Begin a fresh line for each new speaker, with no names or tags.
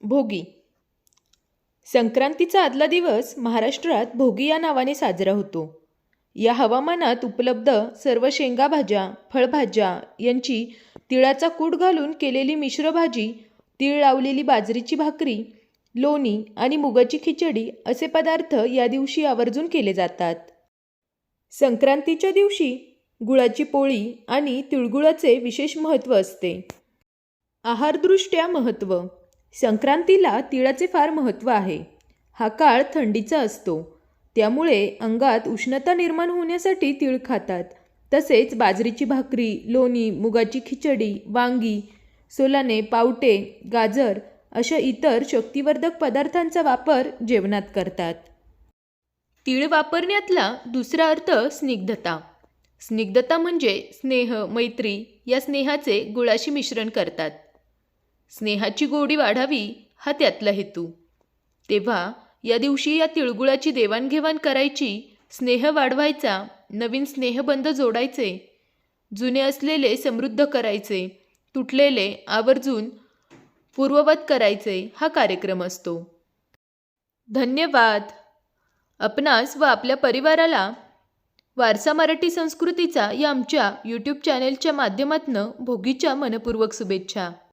भोगी. संक्रांतीचा आदला दिवस महाराष्ट्रात भोगी या नावाने साजरा होतो. या हवामानात उपलब्ध सर्व शेंगा भाज्या फळभाज्या यांची तिळाचा कूट घालून केलेली मिश्र भाजी तीळ लावलेली बाजरीची भाकरी लोणी आणि मुगाची खिचडी असे पदार्थ या दिवशी आवर्जून केले जातात. संक्रांतीच्या दिवशी गुळाची पोळी आणि तिळगुळाचे विशेष महत्त्व असते. आहारदृष्ट्या महत्त्व. संक्रांतीला तिळाचे फार महत्त्व आहे. हा काळ थंडीचा असतो. त्यामुळे अंगात उष्णता निर्माण होण्यासाठी तिळ खातात. तसेच बाजरीची भाकरी लोणी मुगाची खिचडी वांगी सोलाने पावटे गाजर अशा इतर शक्तिवर्धक पदार्थांचा वापर जेवणात करतात. तीळ वापरण्यातला दुसरा अर्थ स्निग्धता. स्निग्धता म्हणजे स्नेह मैत्री या स्नेहाचे गुळाशी मिश्रण करतात. स्नेहाची गोडी वाढावी हा त्यातला हेतू. तेव्हा या दिवशी या तिळगुळाची देवाणघेवाण करायची स्नेह वाढवायचा नवीन स्नेहबंध जोडायचे जुने असलेले समृद्ध करायचे तुटलेले आवर्जून पूर्ववत करायचे हा कार्यक्रम असतो. धन्यवाद. आपणास व आपल्या परिवाराला वारसा मराठी संस्कृतीचा या आमच्या यूट्यूब चॅनेलच्या माध्यमातून भोगीच्या मनपूर्वक शुभेच्छा.